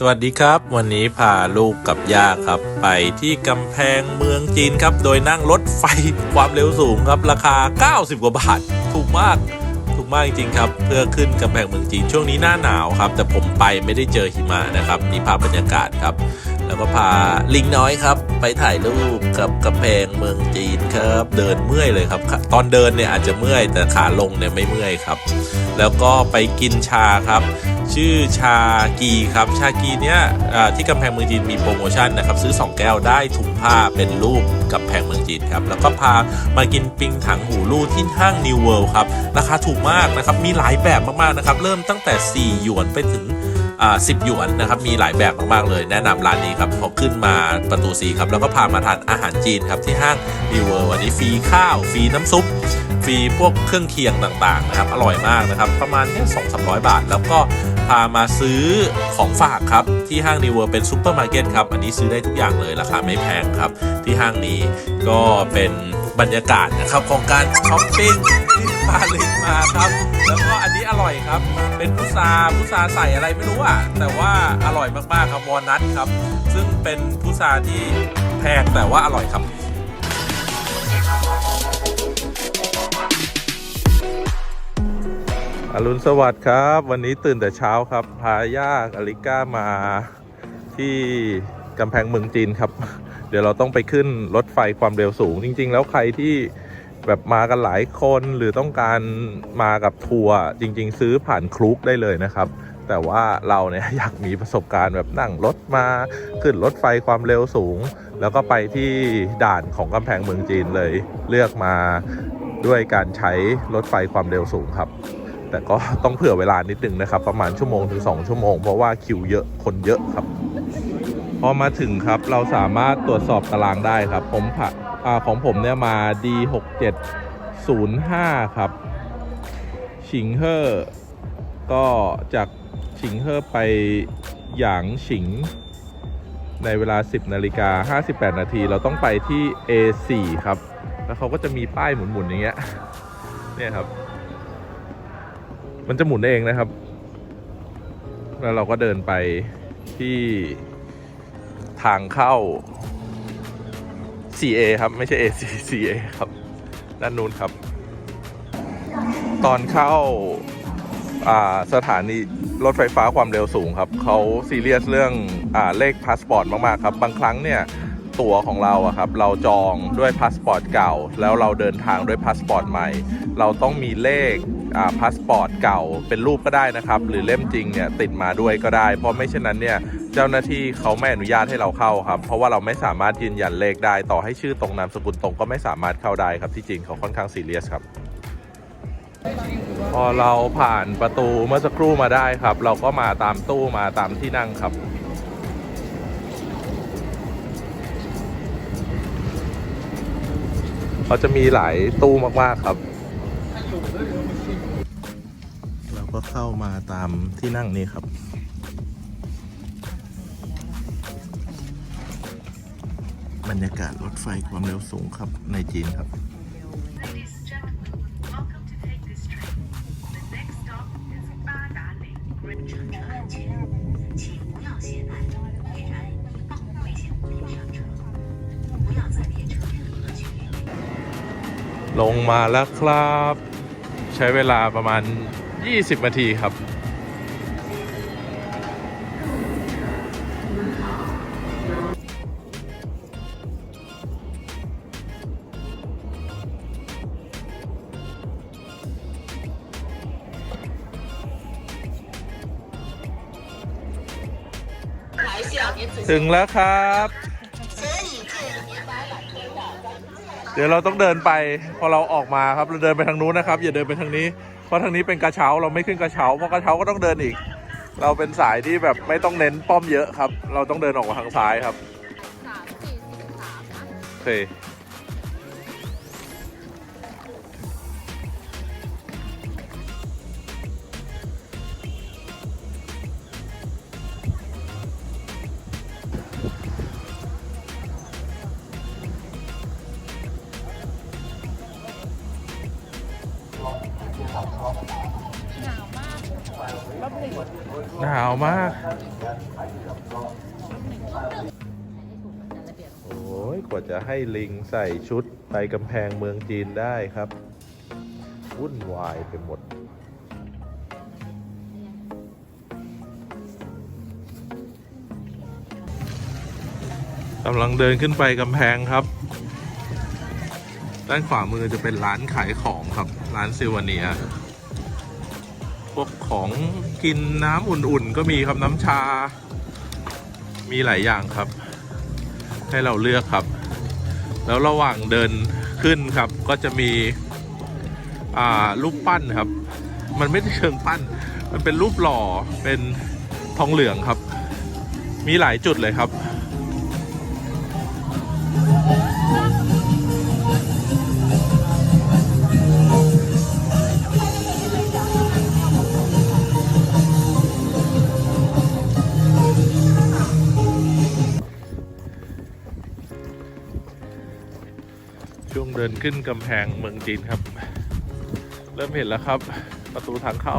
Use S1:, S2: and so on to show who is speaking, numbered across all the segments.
S1: สวัสดีครับ วันนี้พาลูกกับย่าครับ ไปที่กำแพงเมืองจีนครับ โดยนั่งรถไฟความเร็วสูงครับ ราคา 90 กว่าบาท ถูกมาก ถูกมากจริงๆครับ เพื่อขึ้นกำแพงเมืองจีนช่วงนี้หน้าหนาวครับ แต่ผมไปไม่ได้เจอหิมะนะครับ นี่ภาพบรรยากาศครับ แล้วก็พาลิงน้อยครับ ไปถ่ายรูปกับกำแพงเมืองจีนครับ เดินเมื่อยเลยครับ ตอนเดินเนี่ยอาจจะเมื่อยแต่ขาลงเนี่ยไม่เมื่อยครับ แล้วก็ไปกินชาครับ ชื่อชากีครับ ชากีเนี่ยที่กำแพงเมืองจีนมีโปรโมชั่นนะครับซื้อ 2 แก้วได้ถุงผ้าเป็นรูปกำแพงเมืองจีนครับ แล้วก็พามากินปิงถังหูลู่ที่ห้าง New World ครับ ราคาถูกมากนะครับ มีหลายแบบมากๆนะครับ เริ่มตั้งแต่ 4 หยวนไปถึงอ่า10หยวนนะครับ มีหลายแบบมาก ๆ เลย แนะนำร้านนี้ครับพอขึ้นมาประตูสีครับ แล้วก็พามาทานอาหารจีนครับ ที่ห้าง New World วันนี้ฟรีข้าว ฟรีน้ำซุป ฟรีพวกเครื่องเคียงต่าง ๆ นะครับ อร่อยมากนะครับ ประมาณแค่2 3 0 0บาท แล้วก็ พามาซื้อของฝากครับ ที่ห้าง New World เป็นซูเปอร์มาร์เก็ตครับ อันนี้ซื้อได้ทุกอย่างเลยราคาไม่แพงครับ ที่ห้างนี้ก็เป็นบรรยากาศนะครับของการช้อปปิ้งที่พาลิงมาครับ แล้วก็อันนี้อร่อยครับ เป็นพุทราพุทราใส่อะไรไม่รู้อะแต่ว่าอร่อยมากๆครับวอลนัทครับ ซึ่งเป็นพุทราที่แพงแต่ว่าอร่อยครับ อรุณสวัสดิ์ครับ วันนี้ตื่นแต่เช้าครับ พาย่าอลิก้ามาที่กำแพงเมืองจีนครับ เดี๋ยวเราต้องไปขึ้นรถไฟความเร็วสูง จริง ๆ แล้วใครที่แบบมากันหลายคนหรือต้องการมากับทัวร์จริง ๆ ซื้อผ่านคลุกได้เลยนะครับ แต่ว่าเราเนี่ยอยากมีประสบการณ์แบบนั่งรถมาขึ้นรถไฟความเร็วสูง แล้วก็ไปที่ด่านของกำแพงเมืองจีนเลย เลือกมาด้วยการใช้รถไฟความเร็วสูงครับ แต่ก็ต้องเผื่อเวลานิดนึงนะครับ ประมาณชั่วโมงถึง 2 ชั่วโมง เพราะว่าคิวเยอะคนเยอะครับ พอมาถึงครับเราสามารถตรวจสอบตารางได้ครับ ผมผ่าอาของผมเนี่ยมา D6705 ครับ ชิงเฮอร์ก็จากชิงเฮอร์ไปหยางฉิง ในเวลา 10นาฬิกา58 นาที เราต้องไปที่ A4 ครับ แล้วเขาก็จะมีป้ายหมุนๆอย่างเงี้ยเนี่ยครับ มันจะหมุนเองนะครับ แล้วเราก็เดินไปที่ทางเข้า CA ครับ ไม่ใช่ AC CA ครับ ด้านนู้นครับ ตอนเข้าอ่าสถานีรถไฟฟ้าความเร็วสูงครับ เขาซีเรียสเรื่องอ่าเลขพาสปอร์ตมาก ๆ ครับ บางครั้งเนี่ยตั๋วของเราอะครับ เราจองด้วยพาสปอร์ตเก่า แล้วเราเดินทางด้วยพาสปอร์ตใหม่ เราต้องมีเลข พาสปอร์ตเก่าเป็นรูปก็ได้นะครับ หรือเล่มจริงเนี่ยติดมาด้วยก็ได้ เพราะไม่เช่นนั้นเนี่ยเจ้าหน้าที่เขาไม่อนุญาตให้เราเข้าครับ เพราะว่าเราไม่สามารถยืนยันเลขได้ ต่อให้ชื่อตรงนามสกุลตรงก็ไม่สามารถเข้าได้ครับที่จริงเขาค่อนข้างซีเรียสครับพอเราผ่านประตูเมื่อสักครู่มาได้ครับ เราก็มาตามตู้มาตามที่นั่งครับ เขาจะมีหลายตู้มาก ๆ ครับ ก็เข้ามาตามที่นั่งนี้ครับ บรรยากาศรถไฟความเร็วสูงครับในจีนครับ ลงมาแล้วครับ ใช้เวลาประมาณ 20 นาทีครับ ถึงแล้วครับ เดี๋ยวเราต้องเดินไป พอเราออกมาครับ เราเดินไปทางนู้นนะครับ อย่าเดินไปทางนี้ เพราะทางนี้เป็นกระเช้าเราไม่ขึ้นกระเช้าเพราะกระเช้าก็ต้องเดินอีก เราเป็นสายที่แบบไม่ต้องเน้นป้อมเยอะครับ เราต้องเดินออกมาทางซ้ายครับ
S2: สามสี่สี่สามนะ
S1: โอเค
S2: หนาวมาก
S1: โอ้ยกว่าจะให้ลิงใส่ชุดไปกำแพงเมืองจีนได้ครับ วุ่นวายไปหมดกำลังเดินขึ้นไปกำแพงครับ ด้านขวามือจะเป็นร้านขายของครับ ร้านซิวาเนีย พวกของกินน้ำอุ่นๆ ก็มีครับน้ำชา มีหลายอย่างครับ ให้เราเลือกครับ แล้วระหว่างเดินขึ้นครับ ก็จะมีอ่ารูปปั้นครับ มันไม่ได้เชิงปั้น มันเป็นรูปหล่อเป็นทองเหลืองครับ มีหลายจุดเลยครับ นขึ้นกำแพงเมืองจีนครับ เริ่มเห็นแล้วครับ ประตูทางเข้า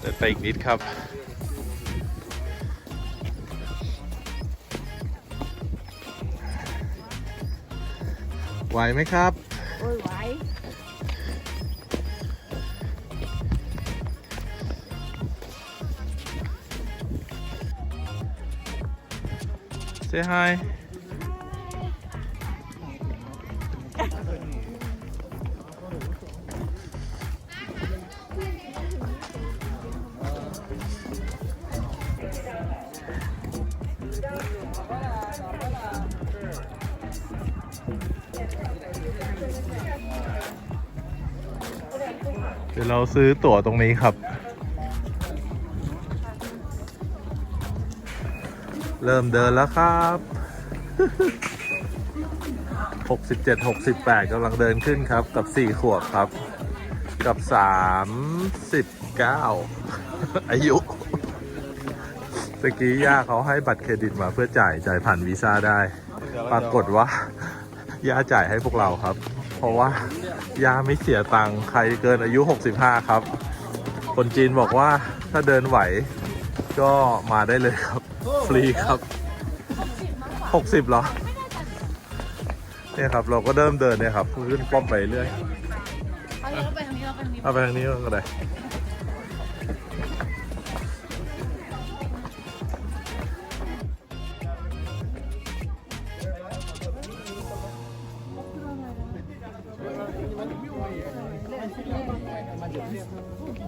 S1: เดินไปอีกนิดครับไหวไหมครับ
S2: โอ้ยไหว
S1: Say hi เดี๋ยวเราซื้อตั๋วตรงนี้ครับ เริ่มเดินแล้วครับ 67 68กำลังเดินขึ้นครับ กับ 4 ขวบครับ กับ 39 อายุตะกี้ย่าเขาให้บัตรเครดิตมาเพื่อจ่ายจ่ายผ่านวีซ่าได้ ปรากฏว่าย่าจ่ายให้พวกเราครับ เพราะว่าย่าไม่เสียตังค์ใครเกินอายุ 65 ครับ คนจีนบอกว่าถ้าเดินไหวก็มาได้เลยครับ ฟรีครับ 60เหรอเนี่ยครับเราก็เริ่มเดินเนี่ยครับขึ้นป้อมไปเรื่อย
S2: เอาเราไปทางนี้เราไปทางนี้
S1: เอาไปทางนี้ก็ได้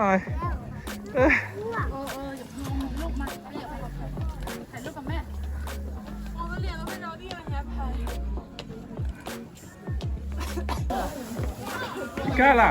S1: ตายเออ
S2: เออเอออย่าลงลูกมาเรียกถ่ายรูปกับแม่โอ้เรียนแล้วไม่เราที่มันแฮปปี้
S1: พี่ก้าล่ะ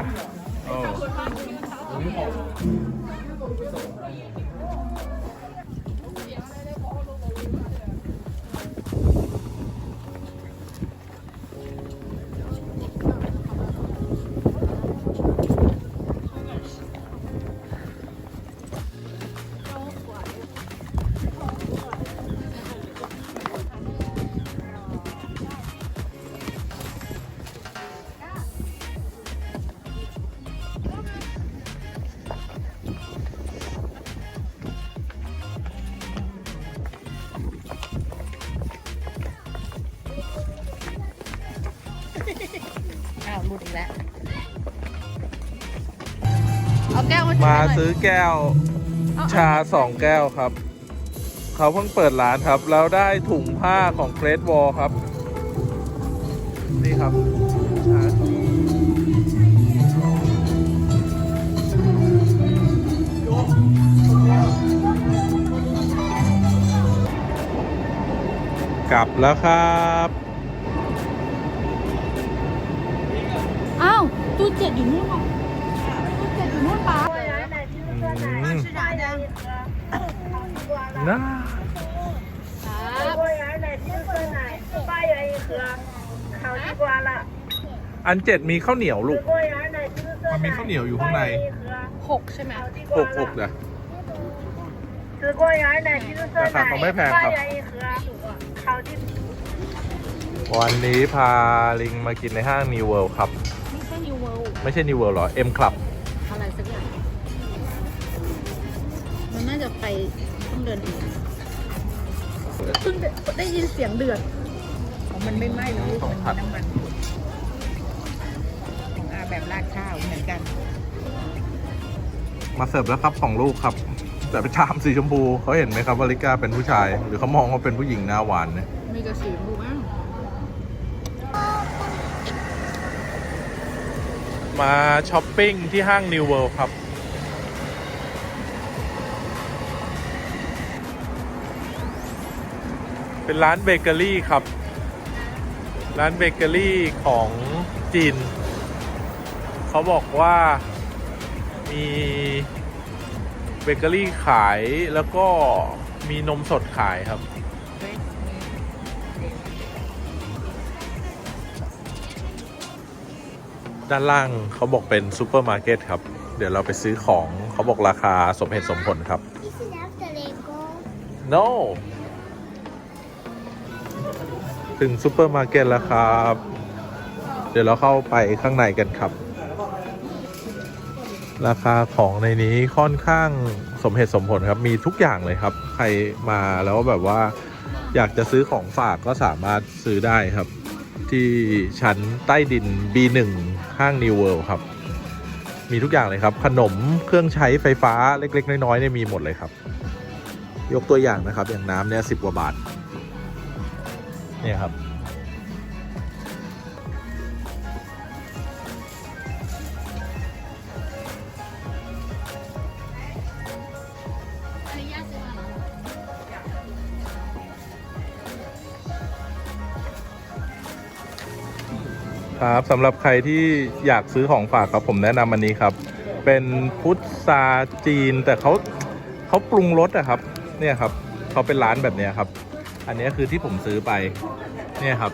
S2: อ้าวหลุดอีกแล้ว เอาแก้วมา
S1: มา
S2: ถืหน่ย
S1: ซื้อแก้ว
S2: เอา
S1: ชาสองแก้วครับ เขาเพิ่งเปิดร้านครับ แล้วได้ถุงผ้าของเกรดวอลครับ นี่ครับชาทีกลับแล้วครับ
S2: ตู้เจ็ดอยู่นู่นอะตู้เจ็ดอยู่นู่นป้า
S1: อืมนะอันเจ็ดมีข้าวเหนียวลูก มันมีข้าวเหนียวอยู่ข้างใน
S2: หกใช่ไหม
S1: หกหก
S3: เหรอ
S1: ราคาไม่แพงครับ วันนี้พาลิงมากินในห้าง
S2: นิวเวิลด์ครับ
S1: ไม่ใช่ New World หรอ M Club
S2: อะไรสักอย่าง มันน่าจะไปต้องเดินอีกเพิ่งได้ได้ยินเสียงเดือด
S4: ของมันไม่ไหม้หรอกลูก
S1: ต้อง
S4: มัน
S1: ผัด
S4: น้ำมัน ของอาแบบราดข้าวเหมือนกัน
S1: มาเสิร์ฟแล้วครับของลูกครับ แต่เป็นชามสีชมพูเขาเห็นไหมครับว่าลิก้าเป็นผู้ชาย หรือเขามองว่าเป็นผู้หญิงหน้าหวานเนี่ย
S2: มีกระสีบูมั้ง
S1: มาช้อปปิ้งที่ห้าง New World ครับเป็นร้านเบเกอรี่ครับ ร้านเบเกอรี่ของจีน เขาบอกว่ามีเบเกอรี่ขายแล้วก็มีนมสดขายครับ ด้านล่างเขาบอกเป็นซูเปอร์มาร์เก็ตครับ เดี๋ยวเราไปซื้อของเขาบอกราคาสมเหตุสมผลครับ no ถึงซูเปอร์มาร์เก็ตแล้วครับ เดี๋ยวเราเข้าไปข้างในกันครับ ราคาของในนี้ค่อนข้างสมเหตุสมผลครับ มีทุกอย่างเลยครับ ใครมาแล้วแบบว่า อยากจะซื้อของฝากก็สามารถซื้อได้ครับ ที่ชั้นใต้ดิน B1 ห้าง New World ครับ มีทุกอย่างเลยครับ ขนมเครื่องใช้ไฟฟ้าเล็ก ๆ น้อยๆเนี่ยมีหมดเลยครับ ยกตัวอย่างนะครับ อย่างน้ำเนี่ยสิบกว่าบาท เนี่ยครับ ครับสำหรับใครที่อยากซื้อของฝากครับผมแนะนำอันนี้ครับ เป็นพุทราจีนแต่เขาเขาปรุงรสอะครับเนี่ยครับเขาเป็นร้านแบบเนี้ยครับ อันนี้คือที่ผมซื้อไปเนี่ยครับ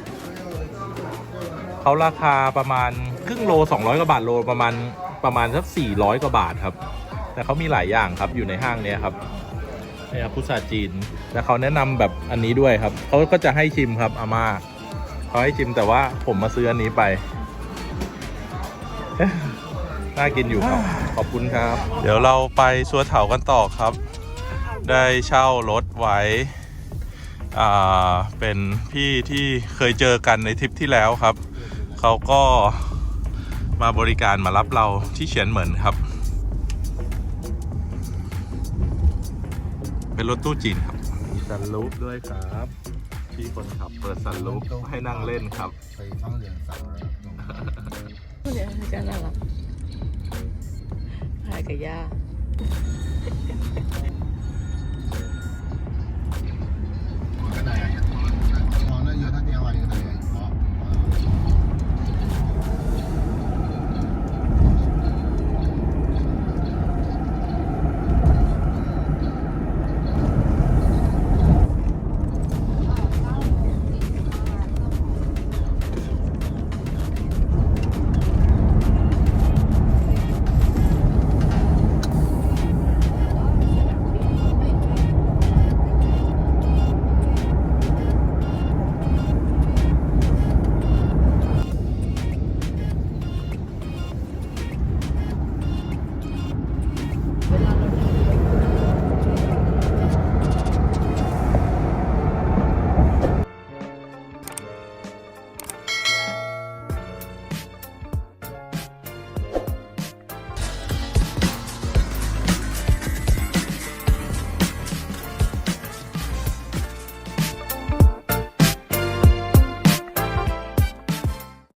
S1: เขาราคาประมาณครึ่งโล 200กว่าบาทโลประมาณประมาณสัก400กว่าบาทครับ แต่เขามีหลายอย่างครับอยู่ในห้างเนี้ยครับเนี่ยครับพุทราจีน แต่เขาแนะนำแบบอันนี้ด้วยครับเขาก็จะให้ชิมครับอาม่า เขาให้ชิมแต่ว่าผมมาซื้ออันนี้ไป น่ากินอยู่ครับ ขอบคุณครับ เดี๋ยวเราไปสัวเถากันต่อครับ ได้เช่ารถไว้อ่าเป็นพี่ที่เคยเจอกันในทริปที่แล้วครับ เขาก็มาบริการมารับเราที่เฉียนเหมือนครับ เป็นรถตู้จีนครับมีสันลูปด้วยครับ ที่คนขับเปิดสันลูปให้นั่งเล่นครับ
S4: 北方人少了。
S2: เดี๋ยวจะน่ารักถ่ายกับย่า